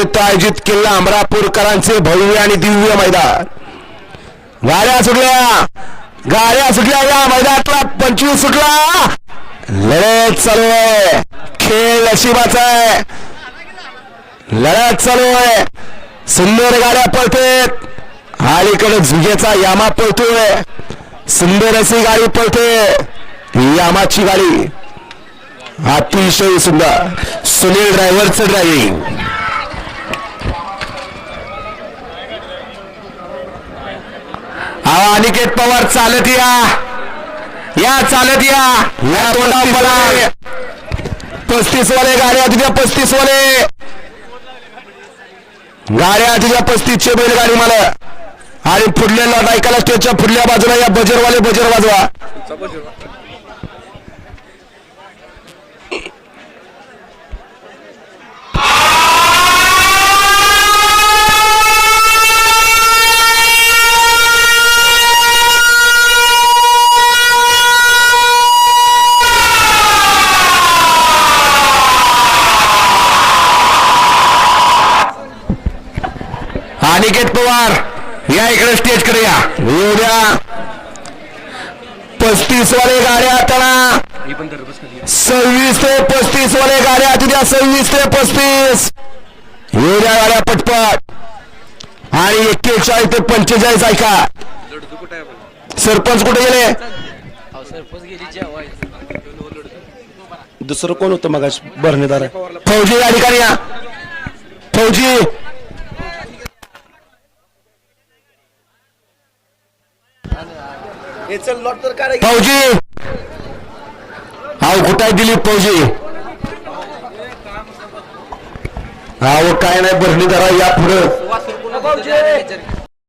निमित्त आयोजित केलेलं अमरापूरकरांचे भव्य आणि दिव्य मैदान. गाड्या सुटल्या. गाड्या सुटल्या या मैदानातला. पंचवीस सुटला. लढत चालू आहे. खेळ नशिबाचा आहे. लढत चालू आहे. सुंदर गाड्या पळतेत. अलीकडे झुगेचा यामा पळतोय. सुंदर अशी गाडी पळते. यामाची गाडी. अतिशय सुंदर. सुनील ड्रायव्हरचं ड्रायव्हिंग हा अनिकेत पवार चालत या. या चालत या. या तोंडा पस्तीस वाले गाड्या तुझ्या पस्तीस वाले गाड्या तुझ्या पस्तीसचे बैलगाडी मला. आणि पुढल्या ऐकायला स्टेजच्या पुढल्या बाजूला या बजरवाले बजर वाजवा. अनिकेत पवार या इकडे स्टेजकडे या. येऊ द्या. पस्तीस वाले गाड्या आता सव्वीस ते पस्तीस वाले गाड्या तुझ्या सव्वीस ते पस्तीस. येऊ द्या गाड्या पटपट. आणि एक्केचाळीस ते पंचेचाळीस ऐका. सरपंच कुठे गेले? दुसरं कोण होतं मग भरणेदार फौजी या ठिकाणी या. फौजी फौजी! हा कुठे दिली फौजी? अहो काय नाही भरणीदारा या पुढं.